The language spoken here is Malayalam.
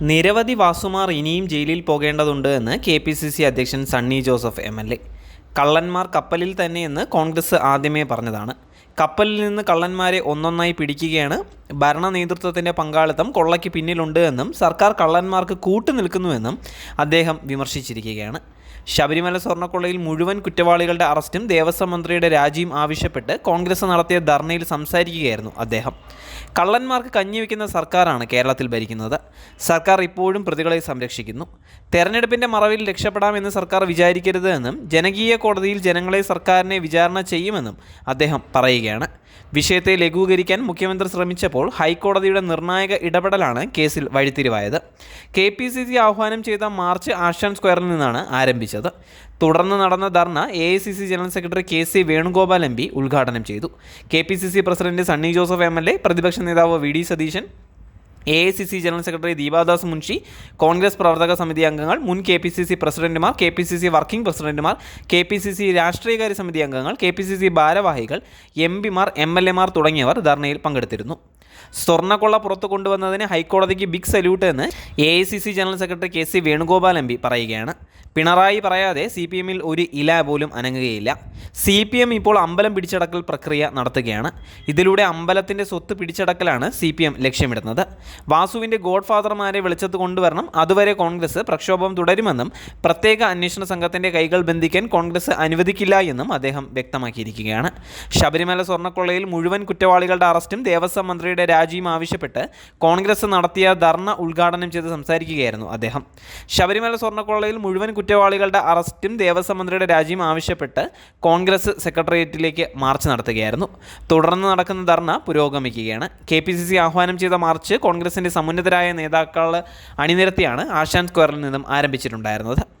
നിരവധി വാസുമാർ ഇനിയും ജയിലിൽ പോകേണ്ടതുണ്ട് എന്ന് കെ പി സി സി അധ്യക്ഷൻ Sunny Joseph M L A. കള്ളന്മാർ കപ്പലിൽ തന്നെയെന്ന് കോൺഗ്രസ് ആദ്യമേ പറഞ്ഞതാണ്. കപ്പലിൽ നിന്ന് കള്ളന്മാരെ ഒന്നൊന്നായി പിടിക്കുകയാണ്. ഭരണ നേതൃത്വത്തിന്റെ പങ്കാളിത്തം കൊള്ളയ്ക്ക് പിന്നിലുണ്ട് എന്നും സർക്കാർ കള്ളന്മാർക്ക് കൂട്ടുനിൽക്കുന്നുവെന്നും അദ്ദേഹം വിമർശിച്ചിരിക്കുകയാണ്. ശബരിമല സ്വർണക്കൊള്ളയിൽ മുഴുവൻ കുറ്റവാളികളുടെ അറസ്റ്റും ദേവസ്വം മന്ത്രിയുടെ രാജിയും ആവശ്യപ്പെട്ട് കോൺഗ്രസ് നടത്തിയ ധർണയിൽ സംസാരിക്കുകയായിരുന്നു അദ്ദേഹം. കള്ളന്മാർക്ക് കഞ്ഞിവെക്കുന്ന സർക്കാരാണ് കേരളത്തിൽ ഭരിക്കുന്നത്. സർക്കാർ ഇപ്പോഴും പ്രതികളെ സംരക്ഷിക്കുന്നു. തെരഞ്ഞെടുപ്പിന്റെ മറവിൽ രക്ഷപ്പെടാമെന്ന് സർക്കാർ വിചാരിക്കരുത് എന്നും ജനകീയ കോടതിയിൽ ജനങ്ങളെ സർക്കാരിനെ വിചാരണ ചെയ്യുമെന്നും അദ്ദേഹം പറയുകയാണ്. വിഷയത്തെ ലഘൂകരിക്കാൻ മുഖ്യമന്ത്രി ശ്രമിച്ചപ്പോൾ ഹൈക്കോടതിയുടെ നിർണായക ഇടപെടലാണ് കേസിൽ വഴിത്തിരിവായത്. കെ പി സി സി ആഹ്വാനം ചെയ്ത മാർച്ച് ആശാൻ സ്ക്വയറിൽ നിന്നാണ് ആരംഭിച്ചത്. തുടർന്ന് നടന്ന dharna A I C C general secretary K C Venugopal M P ഉദ്ഘാടനം ചെയ്തു. K P C C president Sunny Joseph M L A പ്രതിപക്ഷ നേതാവ് V D Satheesan A I C C general secretary Deepa Das Munshi Congress പ്രവർത്തക സമിതി അംഗങ്ങൾ മുൻ കെ പി സി സി പ്രസിഡന്റുമാർ K P C C working പ്രസിഡന്റുമാർ കെ പി സി സി രാഷ്ട്രീയകാര്യ സമിതി അംഗങ്ങൾ കെ പി സി സി ഭാരവാഹികൾ എം പിമാർ എം എൽ എമാർ തുടങ്ങിയവർ ധർണയിൽ പങ്കെടുത്തിരുന്നു. സ്വർണക്കൊള്ള പുറത്തു കൊണ്ടുവന്നതിന് ഹൈക്കോടതിക്ക് ബിഗ് സല്യൂട്ട് എന്ന് A I C C general secretary K C Venugopal M P പറയുകയാണ്. പിണറായി പറയാതെ സി പി എമ്മിൽ ഒരു ഇല പോലും അനങ്ങുകയില്ല. സി പി എം ഇപ്പോൾ അമ്പലം പിടിച്ചടക്കൽ പ്രക്രിയ നടത്തുകയാണ്. ഇതിലൂടെ അമ്പലത്തിന്റെ സ്വത്ത് പിടിച്ചടക്കലാണ് സി പി എം ലക്ഷ്യമിടുന്നത്. വാസുവിന്റെ ഗോഡ് ഫാദർമാരെ വെളിച്ചത്ത് കൊണ്ടുവരണം. അതുവരെ കോൺഗ്രസ് പ്രക്ഷോഭം തുടരുമെന്നും പ്രത്യേക അന്വേഷണ സംഘത്തിന്റെ കൈകൾ ബന്ധിക്കാൻ കോൺഗ്രസ് അനുവദിക്കില്ല എന്നും അദ്ദേഹം വ്യക്തമാക്കിയിരിക്കുകയാണ്. ശബരിമല സ്വർണക്കൊള്ളയിൽ മുഴുവൻ കുറ്റവാളികളുടെ അറസ്റ്റും ദേവസ്വം മന്ത്രിയുടെ രാജിയും ആവശ്യപ്പെട്ട് കോൺഗ്രസ് നടത്തിയ ധർണ ഉദ്ഘാടനം ചെയ്ത് സംസാരിക്കുകയായിരുന്നു അദ്ദേഹം. ശബരിമല സ്വർണക്കൊള്ളയിൽ മുഴുവൻ കുറ്റവാളികളുടെ അറസ്റ്റും ദേവസ്വം മന്ത്രിയുടെ രാജിയും ആവശ്യപ്പെട്ട് കോൺഗ്രസ് സെക്രട്ടേറിയറ്റിലേക്ക് മാർച്ച് നടത്തുകയായിരുന്നു. തുടർന്ന് നടക്കുന്ന ധർണ പുരോഗമിക്കുകയാണ്. കെ പി സി സി ആഹ്വാനം ചെയ്ത മാർച്ച് കോൺഗ്രസിന്റെ സമുന്നതരായ നേതാക്കൾ അണിനിരത്തിയാണ് ആശാൻ സ്ക്വയറിൽ നിന്നും ആരംഭിച്ചിട്ടുണ്ടായിരുന്നത്.